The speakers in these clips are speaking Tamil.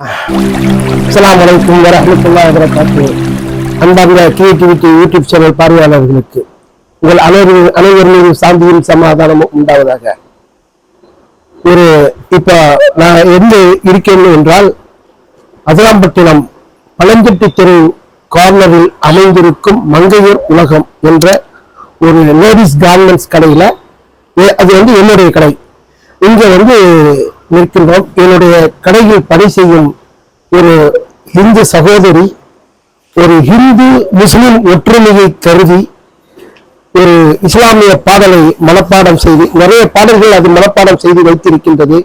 அஸ்லாம் அலைக்கும் வரமத்துல்லா வபரகாத்து அன்பார்ந்த கிரியேட்டிவிட்டி யூடியூப் சேனல் பார்வையாளர்களுக்கு உங்கள் அனைவரும் அனைவர் சாந்தியும் சமாதானமும் உண்டாவதாக. ஒரு இப்போ நான் எங்க இருக்கேன் என்றால் அதிராம்பட்டினம் பழஞ்செட்டி தெரு கார்னரில் அமைந்திருக்கும் மங்கையர் உலகம் என்ற ஒரு லேடிஸ் கார்மெண்ட்ஸ் கடையில அது வந்து என்னுடைய கடை. இங்கே வந்து நிற்கின்றோம். என்னுடைய கடையில் பணி செய்யும் ஒரு இந்து சகோதரி ஒரு ஹிந்து முஸ்லிம் ஒற்றுமையை கருதி ஒரு இஸ்லாமிய பாடலை மனப்பாடம் செய்து நிறைய பாடல்கள் அது மனப்பாடம் செய்து வைத்திருக்கின்றது.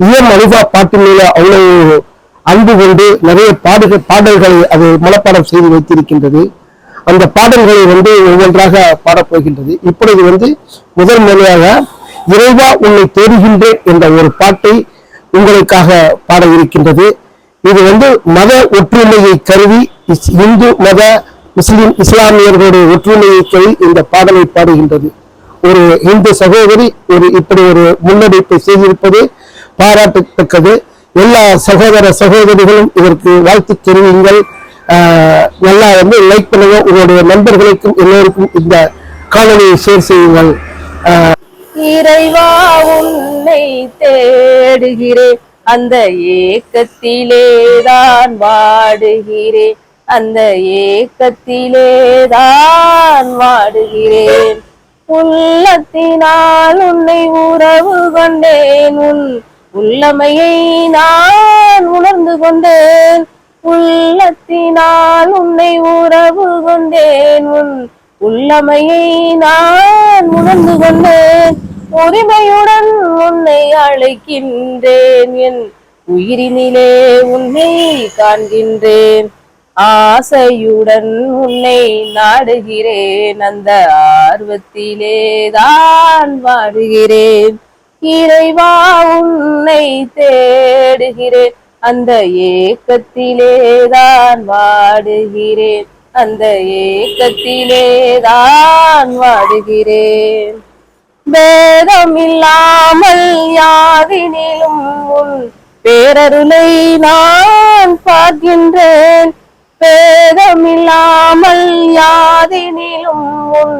இயன் அலிஃபா பாட்டு மேல அவ்வளவு அன்பு கொண்டு நிறைய பாடுகள் பாடல்களை அது மனப்பாடம் செய்து வைத்திருக்கின்றது. அந்த பாடல்களை வந்து ஒவ்வொன்றாக பாடப்போகின்றது. இப்பொழுது வந்து முதல் முறையாக இறைவா உன்னை தேடுகின்றேன் என்ற ஒரு பாட்டை உங்களுக்காக பாட இருக்கின்றது. இது வந்து மத ஒற்றுமையை கருதி இந்து மத முஸ்லிம் இஸ்லாமியர்களுடைய ஒற்றுமையை கருதி இந்த பாடலை பாடுகின்றது. ஒரு இந்து சகோதரி ஒரு இப்படி ஒரு முன்னெடுப்பை செய்திருப்பது பாராட்டத்தக்கது. எல்லா சகோதர சகோதரிகளும் இதற்கு வாழ்த்து தெரிவிங்கள். நல்லா வந்து லைக் பண்ணுங்க. உங்களுடைய நண்பர்களுக்கும் எல்லோருக்கும் இந்த காணொலியை ஷேர் செய்யுங்கள். இறைவா உன்னை தேடுகிறேன். அந்த ஏக்கத்திலேதான் வாடுகிறேன். அந்த ஏக்கத்திலேதான் வாடுகிறேன். உள்ளத்தினால் உன்னை உறவு கொண்டேன். உன் உள்ளமையை நான் உணர்ந்து கொண்டேன். உள்ளத்தினால் உன்னை உறவு கொண்டேன். உன் உள்ளமையை நான் உணர்ந்து கொண்டேன். உரிமையுடன் உன்னை அழைக்கின்றேன். என் உயிரினிலே உன்னை காண்கின்றேன். ஆசையுடன் உன்னை நாடுகிறேன். அந்த ஆர்வத்திலே தான் வாடுகிறேன். இறைவா உன்னை தேடுகிறேன். அந்த ஏக்கத்திலே தான் வாடுகிறேன். அந்த ஏக்கத்திலே தான் வாடுகிறேன். பேதம் இல்லாமல் யாதினிலும் உன் பேரருளை நான் பார்க்கின்றேன். பேதம் இல்லாமல் யாதினிலும் உன்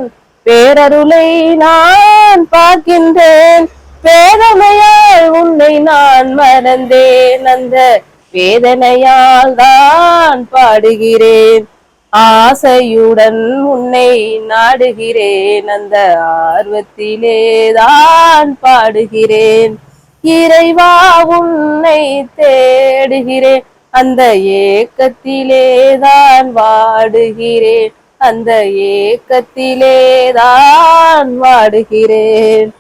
பேரருளை நான் பார்க்கின்றேன். வேதனையால் உன்னை நான் மறந்தேன். அந்த வேதனையால் தான் பாடுகிறேன். ஆசையுடன் உன்னை நாடுகிறேன். அந்த ஆர்வத்திலேதான் பாடுகிறேன். இறைவா உன்னை தேடுகிறேன். அந்த ஏக்கத்திலேதான் வாடுகிறேன். அந்த ஏக்கத்திலேதான் வாடுகிறேன்.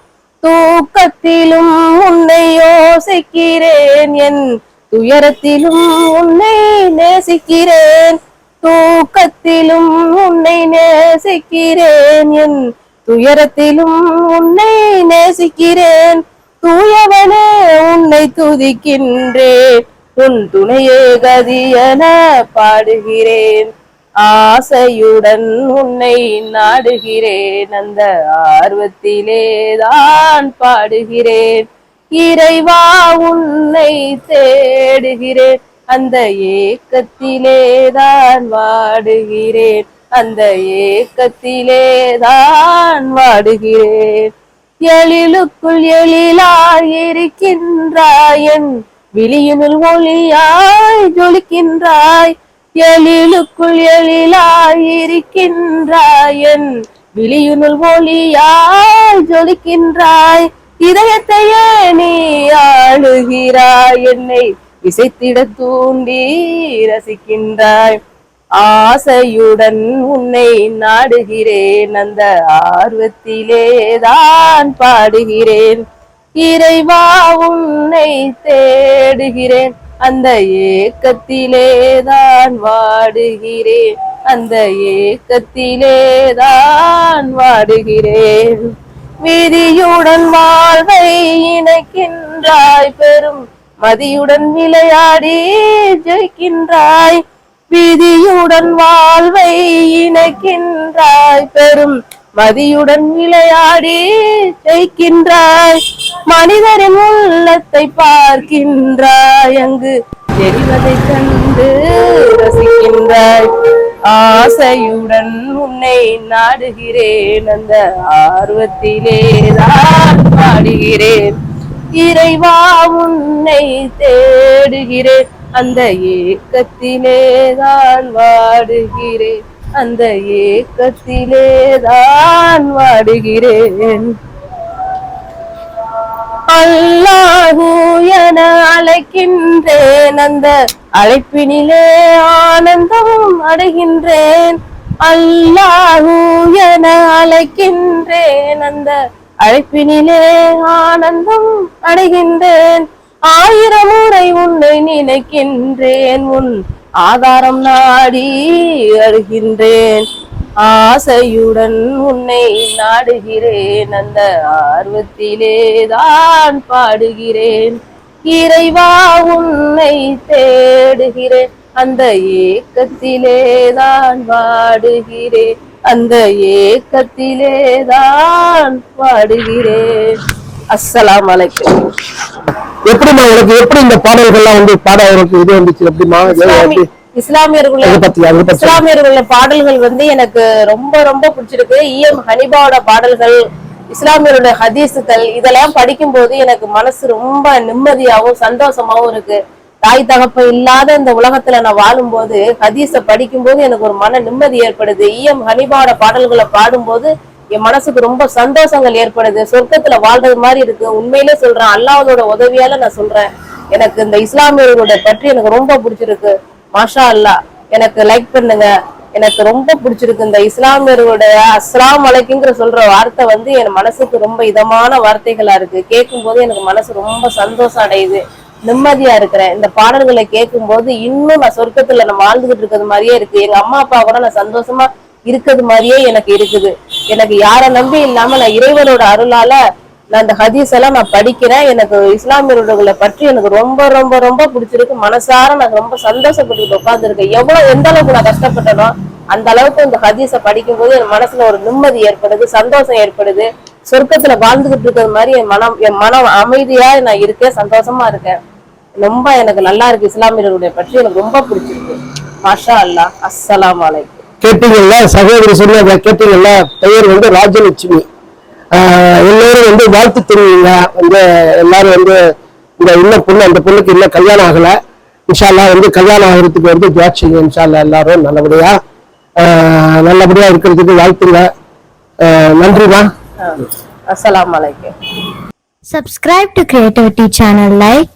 தூக்கத்திலும் உன்னை யோசிக்கிறேன். என் துயரத்திலும் உன்னை நேசிக்கிறேன். தூக்கத்திலும் உன்னை நேசிக்கிறேன். என் துயரத்திலும் உன்னை நேசிக்கிறேன். தூயவனே உன்னை துதிக்கின்றேன். உன் துணையே கதியன பாடுகிறேன். ஆசையுடன் உன்னை நாடுகிறேன். அந்த ஆர்வத்திலே தான் பாடுகிறேன். இறைவா உன்னை தேடுகிறேன். அந்த ஏக்கத்திலேதான் வாடுகிறேன். அந்த ஏக்கத்திலேதான் வாடுகிறேன். எழிலுக்குள் எழிலாய் இருக்கின்றாய் விழியினுள் ஒளியாய் ஜொலிக்கின்றாய். எழிலுக்குள் எழிலாய் இருக்கின்றாய் விழியினுள் ஒளியாய் ஜொலிக்கின்றாய். இதயத்தையே நீ ஆளுகிறாய் என்னை இசைத்திட தூண்டி ரசிக்கின்றாய். ஆசையுடன் உன்னை நாடுகிறேன். அந்த ஆர்வத்திலேதான் பாடுகிறேன். இறைவா உன்னை தேடுகிறேன். அந்த ஏக்கத்திலேதான் வாடுகிறேன். அந்த ஏக்கத்திலேதான் வாடுகிறேன். விதியுடன் வாழ்வை இணைக்கின்றாய் பெரும் மதியுடன் விளையாடி ஜெயிக்கின்றாய். விதியுடன் வாழ்வை இணைக்கின்றாய். பெரும் மதியுடன் விளையாடி ஜெயிக்கின்றாய். மனிதரின் உள்ளத்தை பார்க்கின்றாய். அங்கு தெரிவதை கண்டு ரசிக்கின்றாய். ஆசையுடன் உன்னை நாடுகிறேன். அந்த ஆர்வத்திலே தான் பாடுகிறேன். இறைவா உன்னை தேடுகிறேன். அந்த ஏக்கத்திலே தான் வாடுகிறேன். அந்த ஏக்கத்திலே தான் வாடுகிறேன். அல்லாஹூ என அழைக்கின்றேன். அந்த அழைப்பினிலே ஆனந்தம் அடைகின்றேன். அல்லாஹூ என அழைக்கின்றேன். அந்த அழைப்பினிலே ஆனந்தம் அடைகின்றேன். ஆயிரம் முறை உன்னை நினைக்கின்றேன். உன் ஆதாரம் நாடி அழுகின்றேன் ஆசையுடன் உன்னை நாடுகிறேன். அந்த ஆர்வத்திலே தான் பாடுகிறேன். இறைவா உன்னை தேடுகிறேன். அந்த ஏக்கத்திலே தான் வாடுகிறேன். அந்த ஏக்கத்திலே தான் வாடுகிறேன் அஸ்ஸலாமு அலைக்கும். எப்படிம்மா உனக்கு எப்படி இந்த பாடல்கள்லாம் வந்து பாட உனக்கு இது வந்துச்சு? எப்படிமா இஸ்லாமி இஸ்லாமியர்கள இஸ்லாமியர்கள பாடல்கள் வந்து எனக்கு ரொம்ப ரொம்ப பிடிச்சிருக்கு. இஎம் ஹனிபாவோட பாடல்கள் இஸ்லாமியரோட ஹதீஸுகள் இதெல்லாம் படிக்கும்போது எனக்கு மனசு ரொம்ப நிம்மதியாவும் சந்தோஷமாவும் இருக்கு. தாய் தகப்ப இல்லாத இந்த உலகத்துல நான் வாழும்போது ஹதீஸ படிக்கும்போது எனக்கு ஒரு மன நிம்மதி ஏற்படுது. இஎம் ஹனிபாவோட பாடல்களை பாடும்போது என் மனசுக்கு ரொம்ப சந்தோஷங்கள் ஏற்படுது. சொர்க்கத்துல வாழ்றது மாதிரி இருக்கு. உண்மையிலே சொல்றேன் அல்லாஹ்வோட உதவியால நான் சொல்றேன். எனக்கு இந்த இஸ்லாமியர்களோட பற்றி எனக்கு ரொம்ப பிடிச்சிருக்கு. மாஷா அல்லாஹ் எனக்கு லைக் பண்ணுங்க. எனக்கு ரொம்ப பிடிச்சிருக்கு இந்த இஸ்லாமியர்களுடைய அஸ்லாம் அலைக்குங்கிற சொல்ற வார்த்தை வந்து என் மனசுக்கு ரொம்ப இதமான வார்த்தைகளா இருக்கு. கேட்கும் போது எனக்கு மனசு ரொம்ப சந்தோஷம் அடையுது. நிம்மதியா இருக்கிறேன். இந்த பாடல்களை கேட்கும் போது இன்னும் நான் சொர்க்கத்துல நான் வாழ்ந்துகிட்டு இருக்கிறது மாதிரியே இருக்கு. எங்க அம்மா அப்பா கூட நான் சந்தோஷமா இருக்கிறது மாதிரியே எனக்கு இருக்குது. எனக்கு யாரை நம்பி இல்லாம நான் இறைவனோட அருளால நான் இந்த ஹதீஸ் எல்லாம் நான் படிக்கிறேன். எனக்கு இஸ்லாமியர்களை பற்றி எனக்கு ரொம்ப ரொம்ப ரொம்ப பிடிச்சிருக்கு. மனசார நான் ரொம்ப சந்தோஷப்பட்டு உட்காந்துருக்கேன் எவ்வளவு எந்த அளவுக்கு நான் கஷ்டப்பட்டனோ அந்த அளவுக்கு இந்த ஹதீஸை படிக்கும் போது என் மனசுல ஒரு நிம்மதி ஏற்படுது சந்தோஷம் ஏற்படுது. சொர்க்கத்துல வாழ்ந்துகிட்டு இருக்கிறது மாதிரி என் மனம் என் மனம் அமைதியா நான் இருக்கேன் சந்தோஷமா இருக்கேன். ரொம்ப எனக்கு நல்லா இருக்கு இஸ்லாமியர்களுடைய பற்றி எனக்கு ரொம்ப பிடிச்சிருக்கு. மாஷா அல்லாஹ் அஸ்ஸலாமு அலைக்கும் கேட்டீங்கல்ல சகோதரி சொன்னதை கேட்டீங்கல்ல பெயர் வந்து ராஜலட்சுமி. எல்லாரும் வந்து வாழ்த்து தெரிவிங்க. வந்து எல்லாரும் வந்து இந்த இன்னும் பொண்ணு அந்த பொண்ணுக்கு இன்னும் கல்யாணம் ஆகல. இன்ஷால்லா வந்து கல்யாணம் ஆகிறதுக்கு வந்து துவா செய்யுங்க இன்ஷால்லா எல்லாரும் நல்லபடியா ஆஹ் நல்லபடியா இருக்கிறதுக்கு வாழ்த்துங்க. நன்றிமா அஸ்ஸலாமு அலைக்கும் Subscribe to Creativity channel, like,